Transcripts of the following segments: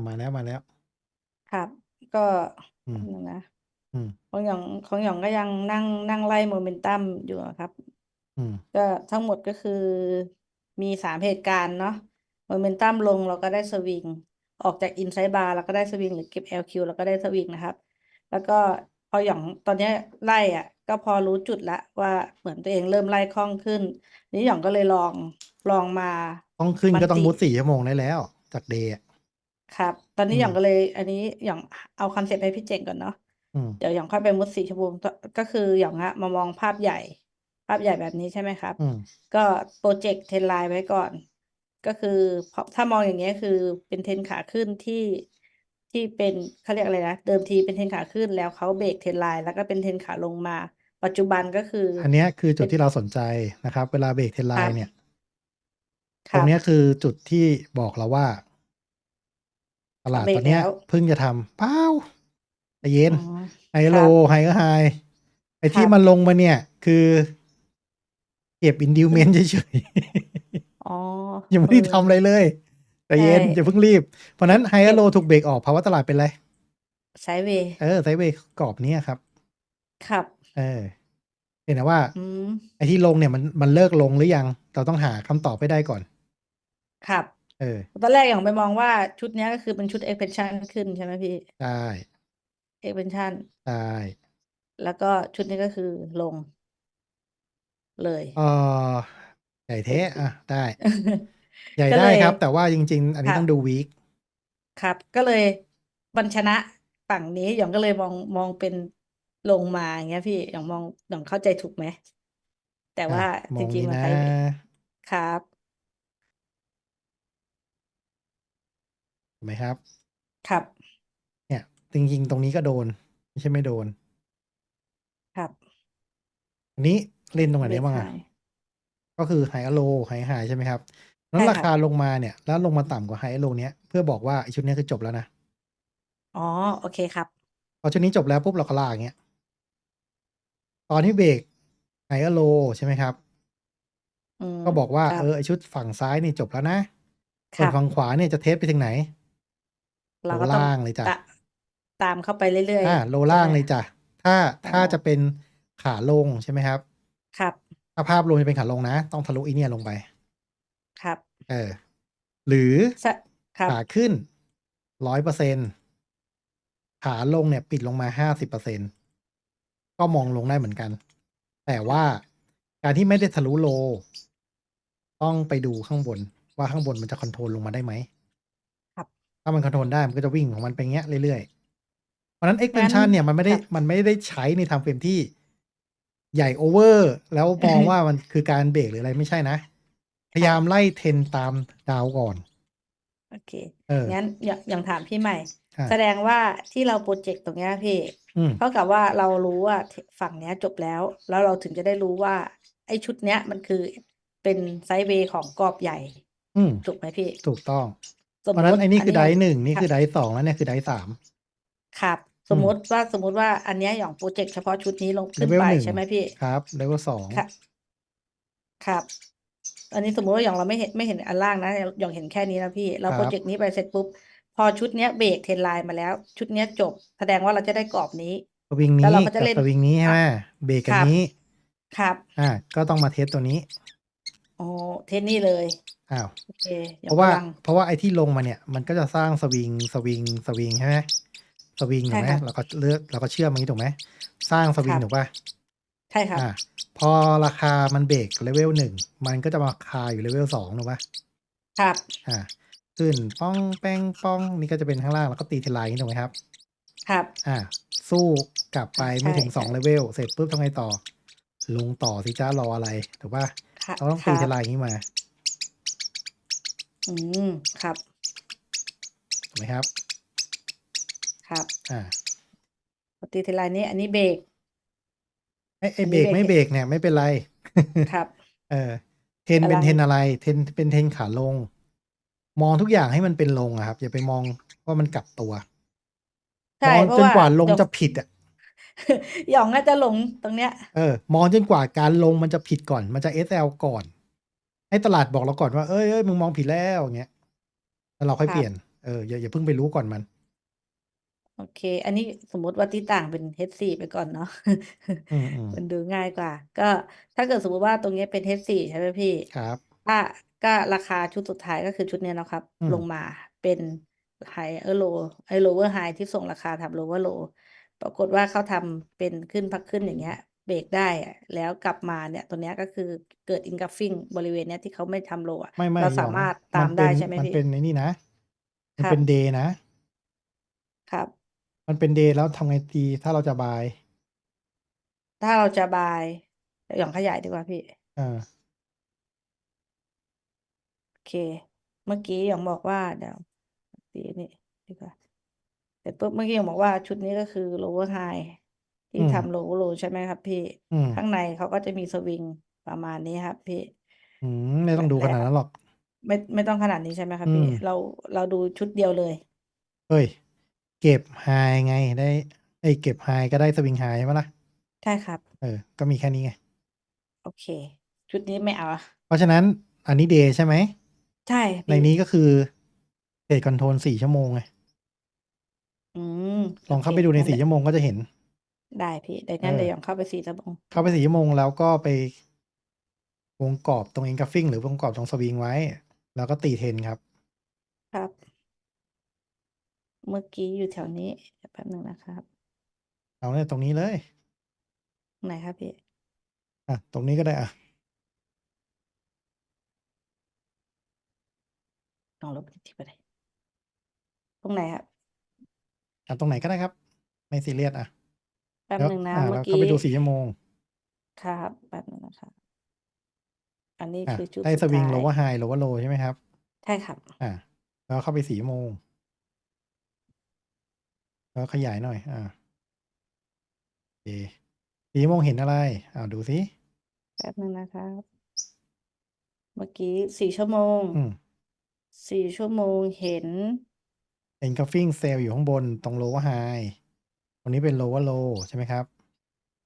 ามาแล้วมาแล้ว ครับ ก็อืมแป๊บนึงนะ อืม ของหยองของหยองก็ยังนั่งนั่งไล่โมเมนตัมอยู่อะครับ อืม ก็ทั้งหมดก็คือมีสามเหตุการณ์เนาะโมเมนตัมลงเราก็ได้สวิง ออกจากอินไซด์บาร์เราก็ได้สวิง หรือเก็บ LQ เราก็ได้สวิงนะครับ แล้วก็พอหยองตอนเนี้ยไล่อะ ก็พอรู้จุดละว่าเหมือนตัวเองเริ่มไล่คล่องขึ้นนี้หยองก็เลยลองลองมาต้องขึ้นมันก็ต้องติ มุดสี่ชั่วโมงได้แล้ว จากเดย์ ครับ ตอนนี้อืหยมองก็เลย อันนี้หยองเอาคอนเซ็ปต์ให้พี่เจ๋งก่อนเนาะ อืม เดี๋ยวหยองค่อยไปมุดสี่ชั่วโมงก็ก็คือหยองอะมามองภาพใหญ่ ภาพใหญ่แบบนี้ใช่ไหมครับ อืม ก็โปรเจกต์เทรนไลน์ไว้ก่อน ก็คือเพราะถ้ามองอย่างเงี้ยคือเป็นเทรนขาขึ้นที่ที่เป็นเขาเรียกอะไรนะ เดิมทีเป็นเทรนขาขึ้นแล้วเขาเบรกเทรนไลน์แล้วก็เป็นเทรนขาลงมา ปัจจุบันก็คืออันเนี้ยคือจุเป็ดนที่เราสนใจนะครับ เวลาเบรกเทรนไลครับน์เนี่ย คตรรังบ เนี้ยคือจุดที่บอกเราว่า ตเขาลาดเบรตอกนเนี้ยแล้วเพิ่งจะทำเปล่าใจเย็นอ๋อไฮคโลรับไฮก็ไฮไอคที่รับมันลงมาเนี่ย คือ เก็บอินดิวเมนต์เฉยอ๋อๆยังไม่เอได้อทำอะไรเลยใจใช่เย็นอย่าเพิ่งรีบ เพราะนั้นไฮเก็บโลถูกเบรกออกภาวะตลาดเป็นไรไซด์เวย์เออไซด์เวย์กรอบเนี้ยครับ ครับ เออเห็นนะว่าอืมไอที่ลงเนี่ยมันมันเลิกลงหรือยัง เราต้องหาคำตอบให้ได้ก่อน ครับ เออ ตอนแรกอย่างไปมองว่าชุดเนี้ยก็คือเป็นชุด expansion ขึ้นใช่ไหมพี่ได้ expansion ได้แล้วก็ชุดนี้ก็คือลง เลยเออใหญ่เทะอะ ได้ ใหญ่ก็ได้เลย ครับ แต่ว่าจริง ๆ อันคนี้รัต้บองดูวีคครับ ก็เลยมันชนะฝั่งนี้หยองก็เลยมองมองเป็นลงมาอย่างเงี้ยพี่หยองมองหยองเข้าใจถูกไหมแต่อะว่ามจองริง นี้ๆ มันนะไซด์เวย์ครับ เห็นไหมครับ ครับ เนี่ยจริงๆตรงนี้ก็โดน ไม่ใช่ไม่โดน ครับอันนี้เล่นตรงไหนเบรได้กบ้างไฮอะก็คือไฮโลไฮไฮใช่ไหมครับนั้ใช่นราครัคาบลงมาเนี่ย แล้วลงมาต่ำกว่าไฮโลเนี้ยเพื่อบอกว่าไอชุดเนี้ยคือจบแล้วนะ อ๋อ โอเคครับ พอชุดนี้จบแล้วปุ๊บเราก็ลากอย่างเงี้ย ตอนที่เบรกไฮโลใช่ไหมครับอืมก็บอกว่า ครัเอบอไอชุดฝั่งซ้ายนี่จบแล้วนะคส่วนรับ ฝั่งขวาเนี่ยจะเทสไปถึงไหนโล เราก็ต้องล่างเลยจ้ะตะตามเข้าไปเรื่อยอ่าโลๆใช่ล่าไหงมเลยจ้ะถ้าอ๋อถ้าจะเป็นขาลงใช่ไหมครับ ครับถ้าภาพรวมจะเป็นขาลงนะ ต้องทะลุอีเนี่ยลงไป ครับ เออ หรือสะครับขาขึ้นร้อยเปอร์เซ็นขาลงเนี่ยปิดลงมาห้าสิบเปอร์เซ็นก็มองลงได้เหมือนกัน แต่ว่าการที่ไม่ได้ทะลุโล ต้องไปดูข้างบนว่าข้างบนมันจะคอนโทรลลงมาได้ไหมครับ ถ้ามันคอนโทรลได้มันก็จะวิ่งของมันไปเงี้ยเรื่อยๆ เพราะฉะนั้นงั้น expansion เนี่ยมันไม่ได้ครับมันไม่ได้ใช้ในทำเฟรมที่ใหญ่โอเวอร์แล้วมองว่ามันคือการเบรกหรืออะไรไม่ใช่นะ พยายามไล่เทรนตามดาวก่อน โอเค เออ งั้นอย่างอย่างถามพี่ใหม่ อะ แสดงว่าที่เราโปรเจกต์ตรงเนี้ยพี่ อืม เท่ากับว่าเรารู้ว่าฝั่งเนี้ยจบแล้ว แล้วเราถึงจะได้รู้ว่า ไอ้ชุดเนี้ยมันคือเป็นไซด์เวย์ของกรอบใหญ่ อืม ถูกไหมพี่ ถูกต้อง สมเพราะฉะนั้นมติไอ้นี่คือไดย่างหนึ่งนี่รับคือไดสองแล้วเนี่ยคือไดสาม ครับ สมมติว่าสมมติว่าอันเนี้ยอย่างโปรเจกต์เฉพาะชุดนี้ลงเลขึ้นเวลไปหนึ่ง ใช่ไหมพี่ ครับเลเวลสองครับครับ อันนี้สมมติว่าอย่างเราไม่เห็นไม่เห็นอันล่างนะอย่างเห็นแค่นี้นะพี่ เราครับโปรเจกต์นี้ไปเสร็จปุ๊บ พอชุดเนี้ยเบรกเทรนไลน์มาแล้ว ชุดเนี้ยจบ แสดงว่าเราจะได้กรอบนี้ สวิงแล้วนี้เราก็จะกับเล่นสวิงนี้ใช่ไหมเบรกกันครับนี้ ครับ อ่า ก็ต้องมาเทสตัวนี้ โอ้เทนนี่เลยอ้าว โอเคอย่เพราะว่ากำลัง เพราะว่าไอ้ที่ลงมาเนี่ย มันก็จะสร้างสวิง สวิง สวิงใช่ไหมสวิงถูกไหมใช่ครับเราก็เลือกเราก็เชื่อมอย่างนี้ถูกไหม สร้างสวิงครับ ถูกป่ะ ใช่ครับ อ่า พอราคามันเบรกเลเวลหนึ่ง มันก็จะมาคาอยู่เลเวลสองถูกป่ะ ครับอ่า ขึ้นป้องแป้งป้องนี่ก็จะเป็นข้างล่างแล้วก็ตีเทลายอย่างนี้ถูกไหมครับ ครับ อ่า สู้กลับไปใช่ไม่ถึงสองใช่ เลเวล เสร็จปุ๊บทำไงต่อ ลงต่อสิจ้ารออะไรถูกป่ะครับเราต้องคตีรัเทบลายอย่างนี้มาอืมครับถูกไหมครับ ครับ อ่าปกติเทนไลน์นี้อันนี้เบรกไอ้ไอ้อันเบนี้รกเบรกไม่เบรกเนี่ยไม่เป็นไร ครับ เออ เทรนเป็นอะไร เทรนอะไรเทรนเป็นเทรนขาลง มองทุกอย่างให้มันเป็นลงอะครับ อย่าไปมองว่ามันกลับตัวใช่มองเพราะจนว่ากว่าลงหยองจะผิดอะ หยองน่าจะหลงตรงเนี้ย เออ มองจนกว่าการลงมันจะผิดก่อน มันจะ SL ก่อน ให้ตลาดบอกเราก่อนว่า เอ้ยเอ้ยมึงมองผิดแล้วอย่างเงี้ย แล้วเราค่อยครับเปลี่ยน เออ อย่าอย่าเพิ่งไปรู้ก่อนมัน โอเค อันนี้สมมติว่าที่ต่างเป็น H4 ไปก่อนเนาะ อืมอืมมันดูง่ายกว่า ก็ถ้าเกิดสมมติว่าตรงนี้เป็น H4 ใช่ไหมพี่ครับถ้าก็ราคาชุดสุดท้ายก็คือชุดเนี้ยนะครับ อืมลงมาเป็น higher low ไอ้ lower high ที่ส่งราคาทำ lower low ปรากฏว่าเขาทำเป็นขึ้นพักขึ้นอย่างเงี้ยเบรกได้อะแล้วกลับมาเนี่ยตัวเนี้ยก็คือเกิด engulfing บริเวณเนี้ยที่เขาไม่ทำ low อะไม่ไม่เราหยสาองมารถมัตามนได้เป็นใช่ไหมมันพี่เป็นในนี่นะมันครับเป็นเดย์นะ ครับ มันเป็นเดย์แล้วทำไงดีถ้าเราจะบาย ถ้าเราจะบายหย่อนขยายดีกว่าพี่อ่าโอเค เมื่อกี้หยองบอกว่าเดี๋ยวสีนี่ดีกว่า เสร็จปุ๊บเมื่อกี้หยองบอกว่าชุดนี้ก็คือ lower high ที่อืมทำ lower low ใช่ไหมครับพี่ อืม ข้างในเขาก็จะมีสวิงประมาณนี้ครับพี่ อืมไม่ต้องดูขนาดนั้นหรอก ไม่ไม่ต้องขนาดนี้ใช่ไหมครับอืพี่มเราเราดูชุดเดียวเลยเอ้ย เก็บไฮไงได้ไอ้ยเก็บไฮก็ได้สวิงไฮใช่ไหมล่ะใช่ครับ เออ ก็มีแค่นี้ไง โอเค ชุดนี้ไม่เอาอะเพราะฉะนั้นอันนี้เดย์ใช่ไหม ใช่ในพี่นี้ก็คือเทรดคอนโทรลสี่ชั่วโมงไงอืม ลองโอเข้าเคไปดูในงั้นสี่ชั่วโมงก็จะเห็น ได้พี่เดี๋ยวงั้นเออเดี๋ยวหยองเข้าไปสี่ชั่วโมงเข้าไปสี่ชั่วโมงแล้วก็ไป วงกรอบตรงเองก f ฟิงหรือวงกรอบตรงสวิงไว้ แล้วก็ตีเทนครับ ครับ เมื่อกี้อยู่แถวนี้เดี๋ยวแป๊บหนึ่งนะครับ เอาเนี่ยตรงนี้เลย ไหนครับพี่อะตรงนี้ก็ได้อะลองลบทิปไปเลยตรงไหนครับ อะตรงไหนก็ได้ครับ ไม่ซีเรียสอะแป๊บแล้วหนึ่งนะอ่าเมื่แล้อวเข้ากี้ไปดูสี่ชั่วโมงครับแป๊บหนึ่งนะครับอันนี้อะคือชุดได้สุสดวิงท้ายโลว่าไฮโลว่าโลใช่ไหมครับ ใช่ครับอะแล้วเข้าไปสี่ชั่วโมง แล้วขยายหน่อย อ่าโอเคสี่ชั่วโมงเห็นอะไรอ่าดูสิแป๊บหนึ่งนะครับ เมื่อกี้สี่ชั่วโมงอืม สี่ชั่วโมงเห็น เอ็นก f ฟิงเซลอยู่ข้างบนตรงโลว่าไฮตรงนี้เป็นโลว่าโลใช่ไหมครับ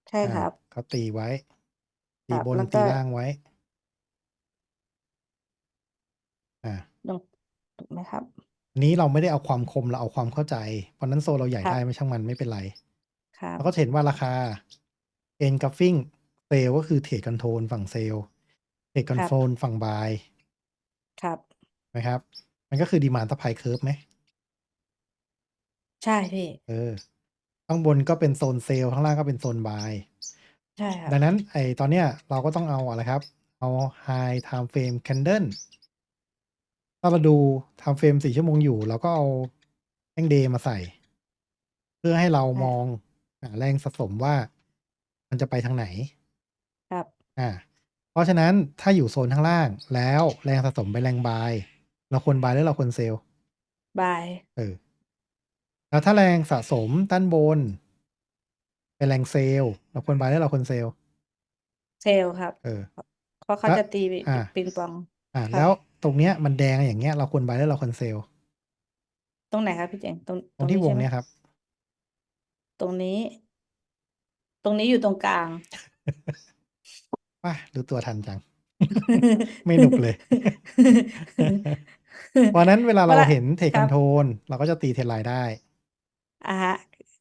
ใช่อ่าครับเขาตีไว้ คตีรับบนแล้วตีก็ล่างไว้ อ่า ลงถูกไหมครับ อันนี้เราไม่ได้เอาความคมเราเอาความเข้าใจ เพราะฉะนั้นโซเราใหญ่ครับ ได้ไม่ช่างมันไม่เป็นไร ครับ เราก็จะเห็นว่าราคา e n g u l f i n g เซลก็คือเทรดคอนโทรลฝั่งเซลเทรดคอนโทรลฝั่งบายครับ นะครับ มันก็คือดีมาน d ั u พ p เคิร์ฟไหม ใช่พี่ เออ ข้างบนก็เป็นโซนเซลข้างล่างก็เป็นโซนบาย ใช่ครับ ดังนั้นไอตอนเนี้ยเราก็ต้องเอาอะไรครับ เอา High Time Frame Candle ถ้าเราดู Time Frame สี่ชั่วโมงอยู่ เราก็เอาแท่งเดย์มาใส่ เพื่อให้เราใช่มองหาแรงสะสมว่ามันจะไปทางไหน ครับ อ่า เพราะฉะนั้นถ้าอยู่โซนข้างล่างแล้วแรงสะสมไปแรงบาย เราควรบายหรือเราควรเซลล์บาย เออ แล้วถ้าแรงสะสมด้านบน เป็นแรงเซลล์เราควรบายหรือเราควรเซลล์เซลล์ครับ เออ เพราะเขาแล้วจะตีอ่า ปิงปอง อ่า ครับ แล้วตรงเนี้ยมันแดงอย่างเงี้ยเราควรบายหรือเราควรเซลล์ตรงไหนครับพี่เจงตรงตรงที่วงใช่ไหมเนี้ยครับ ตรงนี้ ตรงนี้อยู่ตรงกลางว้าดูตัวทันจัง ไม่หนุกเลย เพราะฉะนั้นเวลาเราเวลาเห็นเทคคครัอบนโทรลเราก็จะตีเทรนไลน์ได้ อะฮะ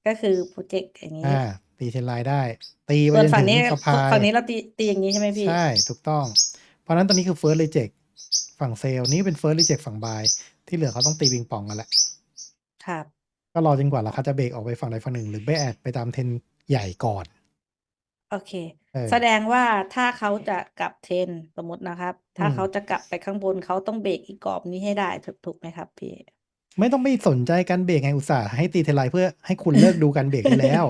ก็คือโปรเจกต์อย่างนี้อ่า ตีเทรนไลน์ได้ ตีไปส่วนจนฝั่งถึงนี้สะพายฝั่งนี้เราตีตีอย่างนี้ใช่ไหมพี่ ใช่ถูกต้อง เพราะฉะนั้นตอนนี้คือ first reject ฝั่งเซลล์นี่เป็น first reject ฝั่งบายที่เหลือเขาต้องตีปิงปองกันแหละ ครับ ก็รอจนกว่าราคาจะเบรกออกไปฝั่งใดฝั่งหนึ่งหรือไปแอดไปตามเทรนใหญ่ก่อนโอเค เออ แสดงว่าถ้าเขาจะกลับเทรนสมมตินะครับ ถ้าอืม เขาจะกลับไปข้างบนเขาต้องเบรกอีกกรอบนี้ให้ได้ถูกถูกไหมครับพี่ ไม่ต้องไปสนใจการเบรกไงอุตส่าห์ให้ตีเทรนไลน์เพื่อให้คุณเลิกดูการเบรกได้แล้ว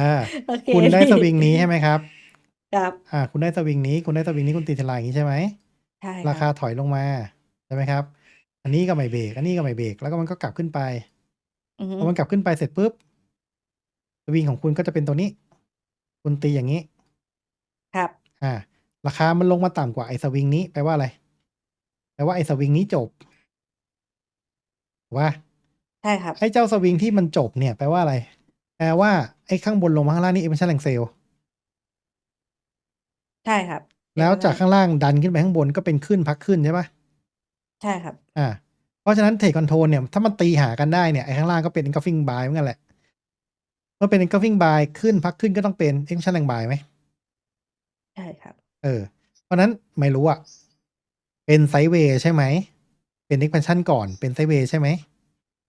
อ่าโอเคคุณได้พี่สวิงนี้ใช่ไหมครับ ครับ อ่า คุณได้สวิงนี้ คุณได้สวิงนี้คุณตีเทรนไลน์อย่างนี้ใช่ไหมใช่ราคคารับถอยลงมาใช่ไหมครับ อันนี้ก็ไม่เบรกอันนี้ก็ไม่เบรกแล้วก็มันก็กลับขึ้นไปอือฮึพอมันกลับขึ้นไปเสร็จปุ๊บสวิงของคุณก็จะเป็นตัวนี้ คุณตีอย่างนี้ ครับ อ่า ราคามันลงมาต่ำกว่าไอ้สวิงนี้แปลว่าอะไรแปลว่าไอ้สวิงนี้จบ ว่าใช่ครับ ไอ้เจ้าสวิงที่มันจบเนี่ยแปลว่าอะไร แปลว่าไอ้ข้างบนลงมาข้างล่างนี่เป็นแรงเซลล์ใช่ครับ แล้วจากข้างล่างดันขึ้นไปข้างบนก็เป็นขึ้นพักขึ้นใช่ปะใช่ครับ อ่า เพราะฉะนั้นเทรดคอนโทรลเนี่ย ถ้ามันตีหากันได้เนี่ยไอ้ข้างล่างก็เป็น engulfing buy เหมือนกันแหละเมื่อเป็น engulfing buy ขึ้นพักขึ้นก็ต้องเป็น extension แรง buy ไหมใช่ครับ เออ เพราะฉะนั้นไม่รู้อะเป็นไซด์เวย์ใช่ไหม เป็น expansion ก่อนเป็นไซด์เวย์ใช่ไหม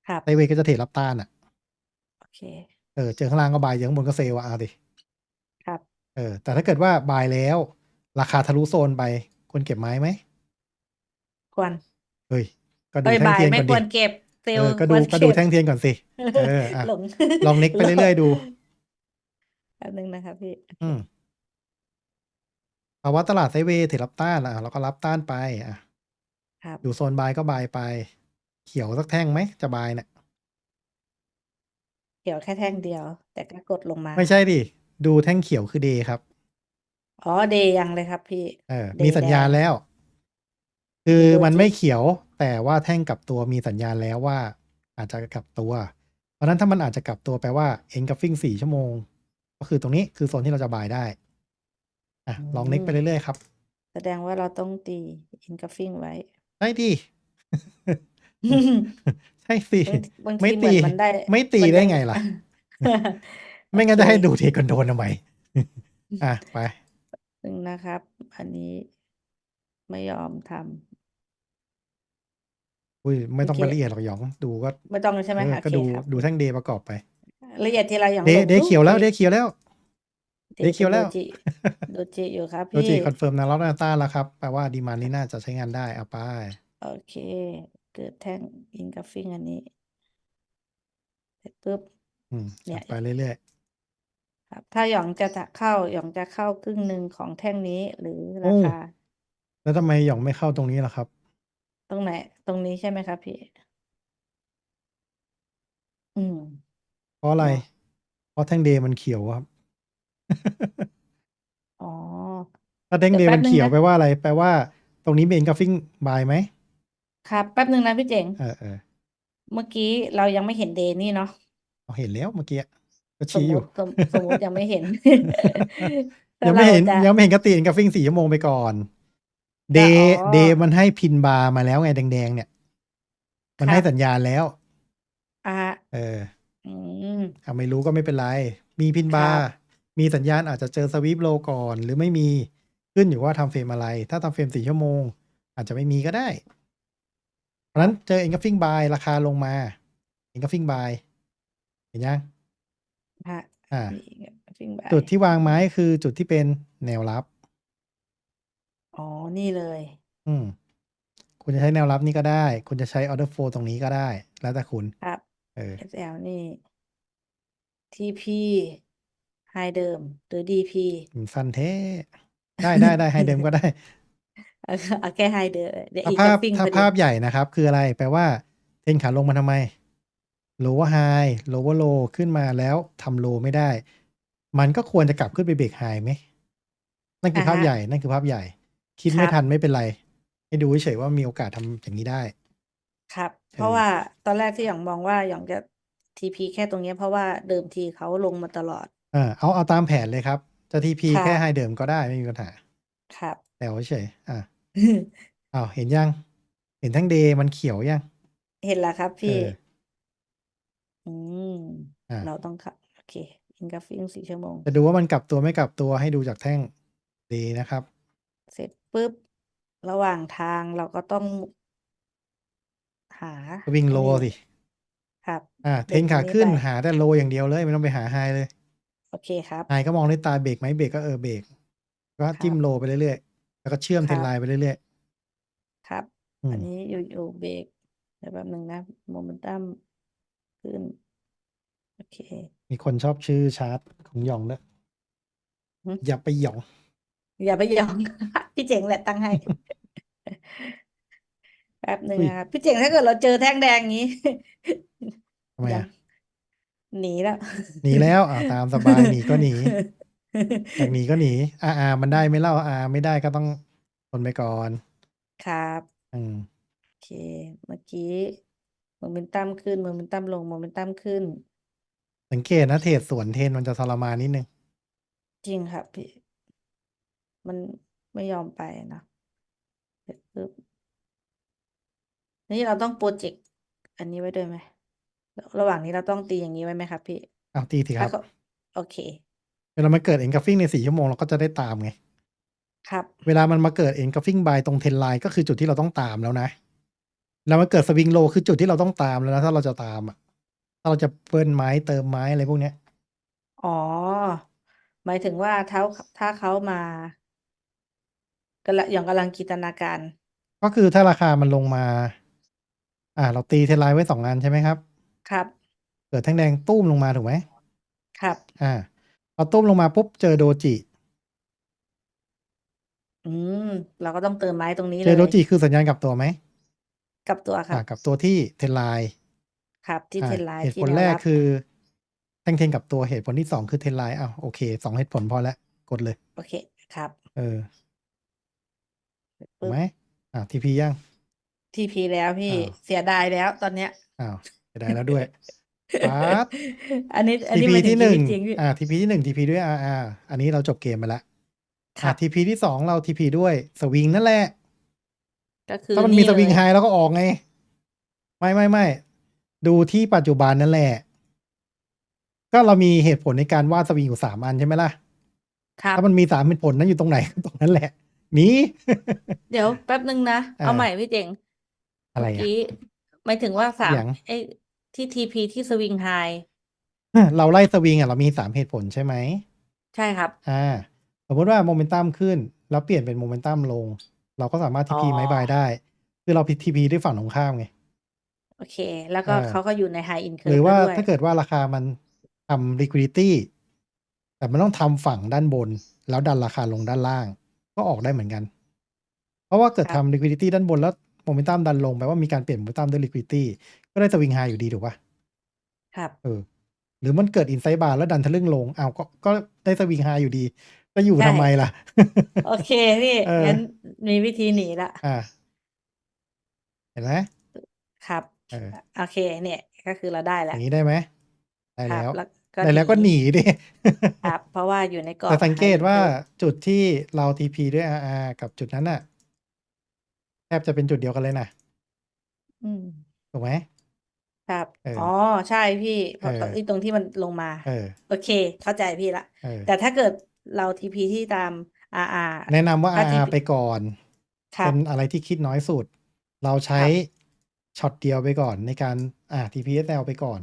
ครับไซด์เวย์ก็จะเทรดรับต้านอะโอเค เออ เจอข้างล่างก็บายเจอข้างบนก็เซลล์อะเอาดิครับ เออ แต่ถ้าเกิดว่าบายแล้ว ราคาทะลุโซนไปควรเก็บไม้ไหม ควร เฮ้ย ก็ดูเอ้ยแท่งบ่ายเทียนไม่ก่อนคดิวรเก็บเซลเอล์อก็ดูควรก็ดูเบแท่งเทียนก่อนสิ เอออะหลงลองเน็กไปเรื่อยๆดูแป๊บนึงนะครับพี่ อืมภาวะตลาดไซด์เวย์ถือรับต้านอะเราก็รับต้านไปอะ ครับ อยู่โซนบายก็บายไป เขียวสักแท่งไหมจะบายเนี่ยเดี๋ยวแค่แท่งเดียว แต่ก็กดลงมา ไม่ใช่ดิ ดูแท่งเขียวคือเดย์ครับ อ๋อเดย์ยังเลยครับพี่ เออ Day มีสัญญาณแดงแล้ว คือเป็นมัน doji ไม่เขียว แต่ว่าแท่งกลับตัวมีสัญญาณแล้วว่า อาจจะกลับตัว เพราะฉะนั้นถ้ามันอาจจะกลับตัวแปลว่าเอ็นกับฟิ้งสี่ชั่วโมง ก็คือตรงนี้คือโซนที่เราจะบายได้ อะ ลองเน็กไปเรื่อยๆครับ แสดงว่าเราต้องตีอินกัฟฟิ้งไว้ ใช่ดิ ใช่สิ บางไม่ทีเหมือนตีมันได้ไม่ตีมันได้ยังไงล่ะ ไม่งั้นจะให้โอเคดูเทคอนโทรลทำไม อะ ไป หนึ่งนะครับ อันนี้ไม่ยอมทำ อุ้ย ไม่ต้องโอไปเคละเอียดหรอกหยอง ดูก็ไม่ต้องใช่ไหมเออคะก็โอเคดูครับ ดูแท่งเดย์ประกอบไป ละเอียดทีละอย่างเดลย์งเดย์ปุ๊บเขียวแล้วฮ้เดย์เขียวแล้ว เดเดย์เขียวแล้วโดจิ โดจิอยู่ครับโดจิพี่คอนเฟิร์มแนวรับแนวต้านแล้วครับ แปลว่าดีมานนี้น่าจะใช้งานได้เอาไป โอเค เกิดแท่งอินกัฟฟิ้งอันนี้เสร็จปุ๊บ อืมเนี่ยไปเรื่อยครับ ถ้าหยองจะจะเข้าหยองจะเข้าครึ่งหนึ่งของแท่งนี้หรือราโอ้คา ๆ แล้วทำไมหยองไม่เข้าตรงนี้ล่ะครับ ตรงไหน ตรงนี้ใช่ไหมครับพี่ อืม เพราะอะไรเนาะเพราะแท่งเดย์มันเขียวครับ อ๋อ ถ้าแท่งเดี๋เดยวย์แป๊บนึงมันเขียวนะ แปลว่าอะไร แปลว่า ตรงนี้เป็นกราฟิ้งบายไหมครับแป๊บนึงนะพี่เจ๋ง เออเออเมื่อกี้เรายังไม่เห็นเดย์นี่เนาะเราเห็นแล้วเมื่อกี้ก็สมชี้มอยู่ ติสมสมมติยังไม่เห็นยัแล้วงไม่เราเห็นจะยังไม่เห็นกระตีนกราฟิ้งสี่ชั่วโมงไปก่อน เดจะอ๋ย์อเดย์มันให้พินบาร์มาแล้วไงแดงๆเนี่ยมันครัให้บสัญญาณแล้ว อ่าเอออืมเอาไม่รู้ก็ไม่เป็นไร มีพินครับาร์ มีสัญญาณอาจจะเจอสวิปโลก่อน หรือไม่มีขึ้นอยู่ว่าทำเฟรมอะไร ถ้าทำเฟรมสี่ชั่วโมง อาจจะไม่มีก็ได้ เพราะฉะนั้นเจอเอ็นกัฟฟิ้งบายราคาลงมาเอ็นกัฟฟิ้งบายเห็นยังฮะอ่าฟิงบายจุดที่วางไม้คือจุดที่เป็นแนวรับ อ๋อ นี่เลย อืม คุณจะใช้แนวรับนี่ก็ได้ คุณจะใช้ออเดอร์โฟตรงนี้ก็ได้ แล้วแต่คุณ ครับ เออ SL นี่ TP ไฮเดิม หรือ DP มันสั้นเท่ได้ได้ได้ให้เดิมก็ได้ เอาเอาแค่ไฮเดิมเดี๋ยวถ้าอีกภาจะพฟิงถ้าพอดีภาพใหญ่นะครับ คืออะไร แปลว่า เทรนขาลงมาทำไม lower high lower low ขึ้นมาแล้วทำ low ไม่ได้ มันก็ควรจะกลับขึ้นไปเบรกไฮไหม นั่นคืออ่าภาพฮะใหญ่นั่นคือภาพใหญ่ คิดคไม่รับ ทันไม่เป็นไร ให้ดูเฉยๆว่ามีโอกาสทำอย่างนี้ได้ ครับเอเพราะอว่าตอนแรกที่หยองมองว่าหยองจะ TP แค่ตรงเนี้ยเพราะว่าเดิมทีเขาลงมาตลอด อ่าเอา เอาตามแผนเลยครับ จะทีพีครัแค่บไฮเดิมก็ได้ไม่มีปัญหา ครับ แต่ว่าเฉยอ่าอ้าวเห็นยัง เห็นทั้งเดย์มันเขียวยัง เห็นแล้วครับเอพี่ อ อืม อ่าเราต้องขับโอเคอินกราฟิงสี่ชั่วโมง จะดูว่ามันกลับตัวไม่กลับตัวให้ดูจากแท่งเดย์นะครับ เสร็จปุ๊บ ระหว่างทางเราก็ต้องหาวิ่งไอ้โลนี่สิ ครับ อ่าเทเบรรนกขาอันนี้ขึ้นไป หาแต่โลอย่างเดียวเลย ไม่ต้องไปหาไฮเลย โอเคครับไฮก็มองด้วยตาเบรกไหมเบรกก็เออเบรกก็ครัจิ้บมโลไปเรื่อยๆแล้วก็เชื่อมคเทรรันบไลน์ไปเรื่อยครับ ๆอือันมนี้อยู่อยู่เบรกเดี๋ยวแป๊บหนึ่งนะโมเมนตัมขึ้น โอเค มีคนชอบชื่อชาร์ตของหยองด้วยหึ อย่าไปหยอง อย่าไปหยองพี่เจ๋งแหละตั้งให้ แป๊บหนึ่งอุ้ยนะครับ พี่เจ๋งถ้าเกิดเราเจอแท่งแดงอย่างนี้ ทำไมยังอะ หนีแล้ว หนีแล้วอ่าตามสบายหนีก็หนีอยากหนีก็หนีอ่าอ่ามันได้ไม่เล่าอ่าไม่ได้ก็ต้องทนไปก่อน ครับ อืมโอเค เมื่อกี้โมเมนตัมขึ้นโมเมนตัมลงโมเมนตัมขึ้น สังเกตนะเทรดสวนเทรนมันจะทรมานนิดนึงจริงครับพี่ มันไม่ยอมไปนะเสร็จปุ๊บในนี่เราต้องโปรเจกต์อันนี้ไว้ด้วยไหม ระหว่างนี้เราต้องตีอย่างนี้ไว้ไหมครับพี่เอาตีสิคถ้ารับเขาโอเคเวลามันเกิดเอ็นก f ฟิ้งในสี่ชั่วโมงเราก็จะได้ตามไง ครับเวลามันมาเกิดเอ็นก f ฟิ้งบายตรงเทนไลน์ก็คือจุดที่เราต้องตามแล้วนะ แล้วมันเกิดสวิงโลคือจุดที่เราต้องตามแล้วนะถ้าเราจะตามอะถ้าเราจะเปิ้ลไม้เติมไม้อะไรพวกเนี้ย อ๋อ หมายถึงว่าถ้าถ้าเขามากำลังอย่างกำลังจินตนาการก็คือถ้าราคามันลงมา อ่า เราตีเทนไลน์ไว้สองอันใช่ไหมครับ ครับ เกิดแท่งแดงตุ้มลงมาถูกไหมครับ อ่าพอตุ้มลงมาปุ๊บเจอโดจิ อืม เราก็ต้องเติมไม้ตรงนี้เจเลอยโดจิคือสัญญาณกลับตัวไหมกับตัวครัอ่าบกับตัวที่เทนไลน์ครับ ที่อ่าเทนไลน์เหตุที่ผลแนวแรกรับคือแท่งเทนกับตัวเหตุผลที่สองคือเทนไลน์อ้าวโอเคสองเหตุผลพอแล้วกดเลย โอเคครับเออถูกปึ๊บไหมอ่าทีพียัง ทีพีแล้วพี่อ้าวเสียดายแล้วตอนเนี้ย อ้าวจะ ได้แล้วด้วยปั๊บ อันนี้ อันทีนี้พีหมายถึที่งหชีนึ่วิงตจริงพี่อ่าทีพีที่หนึ่งทีพีด้วยอาอาอันนี้เราจบเกมไปแล้วคอ่า รับทีพีที่สองเราทีพีด้วยสวิงนั่นแหละ ก็คือถ้ามันมีนี่สวิงเลยไฮแล้วก็ออกไง ไม่ไม่ไม่ดูที่ปัจจุบันนั่นแหละ ก็เรามีเหตุผลในการวาดสวิงอยู่สามอันใช่ไหมล่ะ ครับ ถ้ามันมีสามเหตุผลนั้นอยู่ตรงไหน ตรงนั้นแหละมีเดี๋ยวแป๊บนึงนะ อ่า เอาใหม่พี่เจ๋งอะไรเมื่ออะ กี้หมายถึงว่าสามอย่าง ไอ้ ที่ทีพีที่สวิงไฮเราไล่สวิงอะเรามีสามเหตุผลใช่ไหมใช่ครับ อ่าสมมติว่าโมเมนตัมขึ้น แล้วเปลี่ยนเป็นโมเมนตัมลง เราก็สามารถทีอ๋อพีไม้บายได้ คือเราทีพีด้วยฝั่งตรงข้ามไง โอเค แล้วก็อ่า เขาก็อยู่ในไฮอินเคิหรือว่าด้วยถ้าเกิดว่าราคามันทำ liquidity แต่มันต้องทำฝั่งด้านบน แล้วดันราคาลงด้านล่าง ก็ออกได้เหมือนกัน เพราะว่าเกิดครับทำ liquidity ด้านบนแล้วโมเมนตัมดันลงแปลว่ามีการเปลี่ยนโมเมนตัมด้วย liquidity ก็ได้สวิงไฮอยู่ดีถูกปะครับ เออ หรือมันเกิดอินไซด์บาร์แล้วดันทะลึ่งลงอ้าวก็ก็ได้สวิงไฮอยู่ดี จะอยู่ใช่ทำไมล่ะ โอเคพี่เออ งั้นมีวิธีหนีละ อ่า เห็นไหมครับ เออโอเคเนี่ยก็คือเราได้อแล้วย่างนี้ได้ไหมได้ครับแล้ว แล้วได้แล้วก็หนีดิ ครับ เพราะว่าอยู่ในกรอบแต่สังเกต high ว่า interval จุดที่เรา TP ด้วย RR กับจุดนั้นน่ะ แทบจะเป็นจุดเดียวกันเลยนะอืม ถูกไหม ครับ เออ อ๋อ๋อใช่พี่เพราะเออไอ้ตรงที่มันลงมา เออ โอเค เข้าใจพี่ละ เออ แต่ถ้าเกิดเราทีพีที่ตาม RR แนะนำว่า ถ้า RR TP ไปก่อน ครับเป็นอะไรที่คิดน้อยสุด เราใช้ช็อตเดียวไปก่อนในการอ่า TPSL ไปก่อน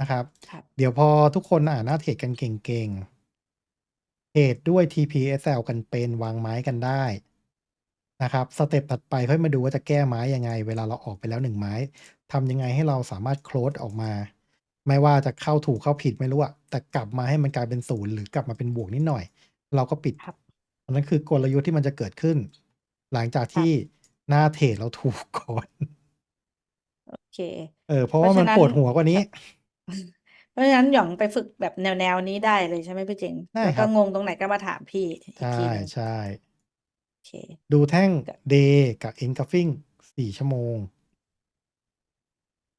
นะครับ ครับ เดี๋ยวพอทุกคนอ่านหน้าเทรดกันเก่งๆเทรดด้วย TPSL กันเป็นวางไม้กันได้ นะครับสเต็ปถัดไปค่อยมาดูว่าจะแก้ไม้ยังไง เวลาเราออกไปแล้วหนึ่งไม้ทำยังไงให้เราสามารถโคลดออกมา ไม่ว่าจะเข้าถูกเข้าผิดไม่รู้อะแต่กลับมาให้มันกลายเป็นศูนย์หรือกลับมาเป็นบวกนิดหน่อย เราก็ปิดครับ อันนั้นคือกลยุทธ์ที่มันจะเกิดขึ้น หลังจากที่หน้าเทรดเราถูกก่อน โอเค เออเพราะว่ามันเพราะฉะนั้นปวดหัวกว่านี้ เพราะฉะนั้นหย่องไปฝึกแบบแนวแนวนี้ได้เลยใช่ไหมพี่เจ๋งได้แล้วครัก็บงงตรงไหนก็มาถามพี่อีกใช่ทีหนึ่งใช่โอ เค ดูแท่งกับ day กับ engulfing สี่ชั่วโมง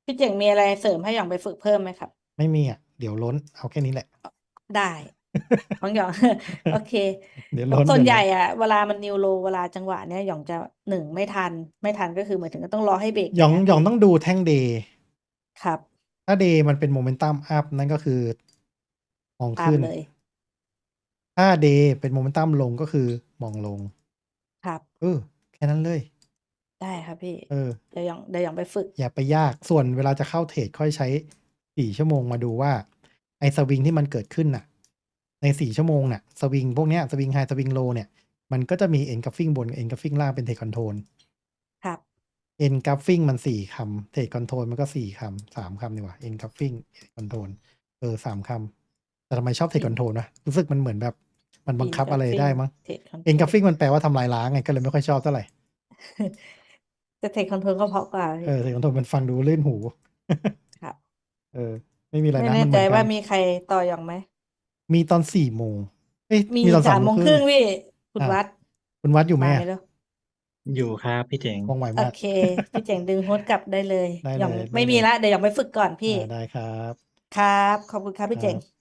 พี่เจ๋งมีอะไรเสริมให้หย่องไปฝึกเพิ่มไหมครับ ไม่มีอะ เดี๋ยวล้น เอาแค่นี้แหละ ได้ ของหย่อง โอเค เดี๋ยวล้นส่วนเดี๋ยวใหญ่ล้นอะเวลามันนิวโรเวลาจังหวะเนี้ยหย่องจะหนึ่งไม่ทัน ไม่ทันก็คือหมายถึงก็ต้องรอให้เบรกหยองแล้วหยองต้องดูแท่ง day ครับ ถ้า day มันเป็นโมเมนตัมอัพนั่นก็คือมองตามขึ้น เลย ถ้า day เป็นโมเมนตัมลงก็คือมองลงครับเออ แค่นั้นเลย ได้ครับพี่ เออ เดี๋ยวหย่องเดี๋ยวหย่องไปฝึก อย่าไปยาก ส่วนเวลาจะเข้าเทรดค่อยใช้สี่ชั่วโมงมาดูว่า ไอ้สวิงที่มันเกิดขึ้นน่ะ ในสี่ชั่วโมงน่ะ สวิงพวกเนี้ย สวิงไฮสวิงโลเนี่ย มันก็จะมีเอ็นกัฟฟิงบนเอ็นกัฟฟิงล่างเป็นเทรดคอนโทรลครับ เอ็นกัฟฟิงมันสี่คำเทรดคอนโทรลมันก็สี่คำสามคำดีกว่าเอ็นกัฟฟิงคอนโทรลเออสามคำแต่ทำไมชอบเทรดคอนโทรลนะรู้สึกมันเหมือนแบบ มันบังคับอะไรได้มั้งเทรดคอนโทรเอ็นกัฟลฟิงมันแปลว่าทำลายล้างไงก็เลยไม่ค่อยชอบเท่าไหร่แต่เทรดคอนโทรลก็เพราะกว่าพี่เออเทรดคอนโทรลมันฟังดูลื่นหูครับเออ ไม่มีอะไรไม่นะแน่มันเหใจมือนกัว่านมีใครต่อหย่องไหม มีตอนสี่โมงเอ้ยมีมีตอนสามโมงครึ่งพี่คุณอะวัด คุณวัดอยู่ไหมมาอะไหมเร็วอยู่ครับพี่เจ๋งว่องไวโอมากเค พี่เจ๋งดึงโฮสต์กลับได้เลยได้หย่องเลยได้ไม่มีเลยละเดี๋ยวหย่องไปฝึกก่อนพี่อ่าได้ครับ ครับ ขอบคุณครับพี่เจ๋งครับ